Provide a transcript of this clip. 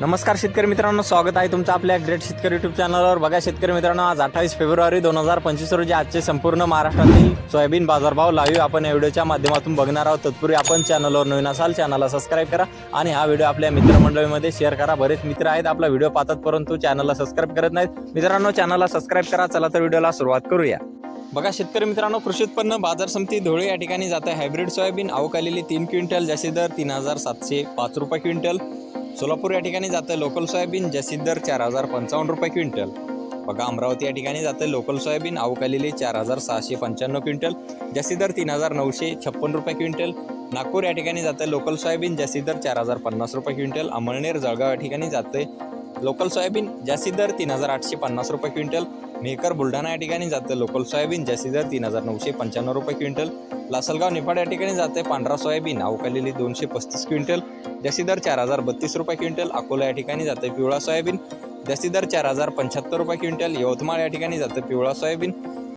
नमस्कार शेतकरी मित्रांनो स्वागत आहे तुमचं आपल्या ग्रेट शेतकरी युट्यूब चॅनलवर बघा शेतकरी मित्रांनो आज अठ्ठावीस फेब्रुवारी दोन हजार पंचवीस रोजी आजचे संपूर्ण महाराष्ट्रातील सोयाबीन बाजारभाव लाईव्ह आपण या व्हिडिओच्या माध्यमातून बघणार आहोत. तत्पूर्वी आपण चॅनलवर नवीन असाल चॅनलला सबस्क्राईब करा आणि हा व्हिडिओ आपल्या मित्रमंडळीमध्ये शेअर करा. बरेच मित्र आहेत आपला व्हिडिओ पाहतात परंतु चॅनलला सबस्क्राईब करत नाहीत. मित्रांनो चॅनलला सबस्क्राईब करा चला तर व्हिडिओला सुरुवात करूया. बघा शेतकरी मित्रांनो कृषी उत्पन्न बाजार समिती धुळे या ठिकाणी जात. आहे हायब्रिड सोयाबीन आवकलेली तीन क्विंटल ज्याचे दर तीन हजार सातशे पाच रुपये क्विंटल. सोलापूर या ठिकाणी जातं लोकल सोयाबीन जास्तीत दर चार हजार पंचावन्न रुपये क्विंटल. बघा अमरावती या ठिकाणी जातं लोकल सोयाबीन अवकालेली चार हजार सहाशे पंच्याण्णव क्विंटल. जसी दर तीन हजार नऊशे छप्पन रुपये क्विंटल. नागपूर या ठिकाणी जातं लोकल सोयाबीन जसी दर चार हजार पन्नास रुपये क्विंटल. अमळनेर जळगाव या ठिकाणी जाते लोकल सोयाबीन जास्ती दर तीन हजार आठशे पन्नास रुपये क्विंटल. मेकर बुलढाणा या ठिकाणी जातं लोकल सोयाबीन जास्ती दर तीन हजार नऊशे पंच्याण्णव रुपये क्विंटल. लासलगाव निफाड या ठिकाणी जाते पांढरा सोयाबीन अवकालेली दोनशे पस्तीस क्विंटल. जास्ती दर चार हजार बत्तीस रुपये क्विंटल. अकोला या ठिकाणी जाते पिवळा सोयाबीन जास्ती दर चार हजार पंच्याहत्तर रुपये क्विंटल. यवतमाळ या ठिकाणी जातं पिवळा सोयाबीन